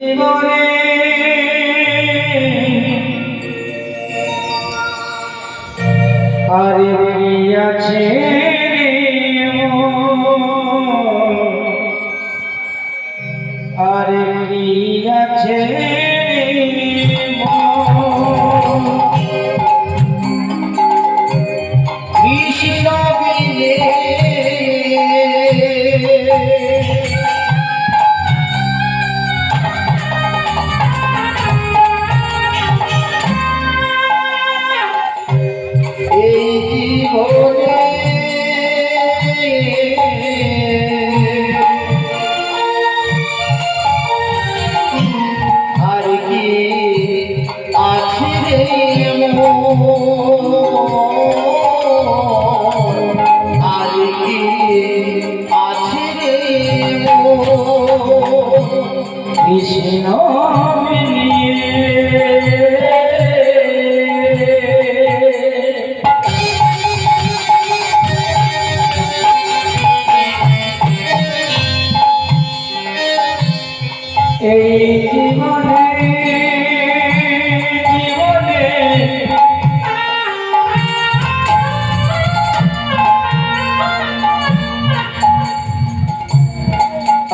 জীবনে আর কি আছে?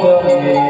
Padre.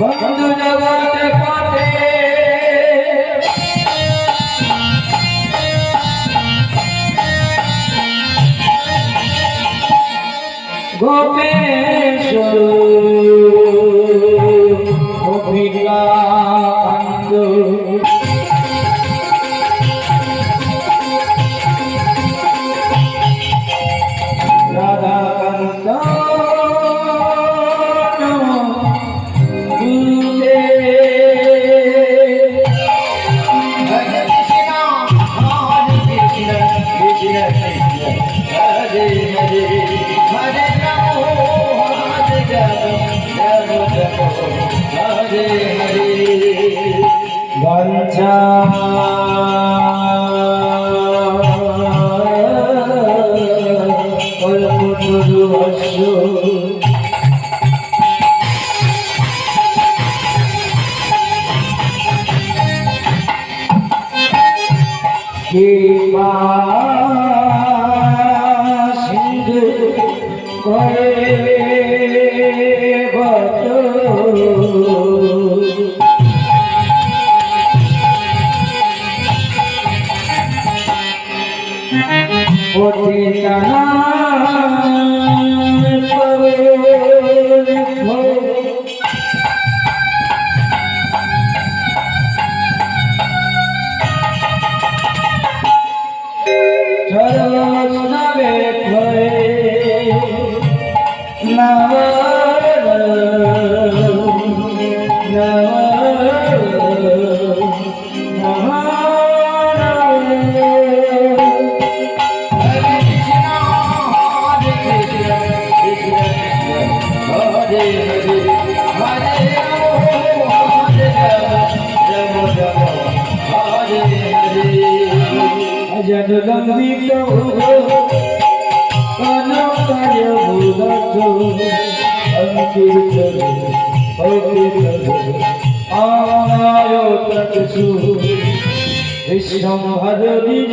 বন্ধু জগতে অভিজ্ঞ রাজা অল্প তরু Keep on. জগদম্বিত অনপর ভুলত অঙ্কিত অঙ্কিত আমায় তৎসু বিষ্ণম হর নিজ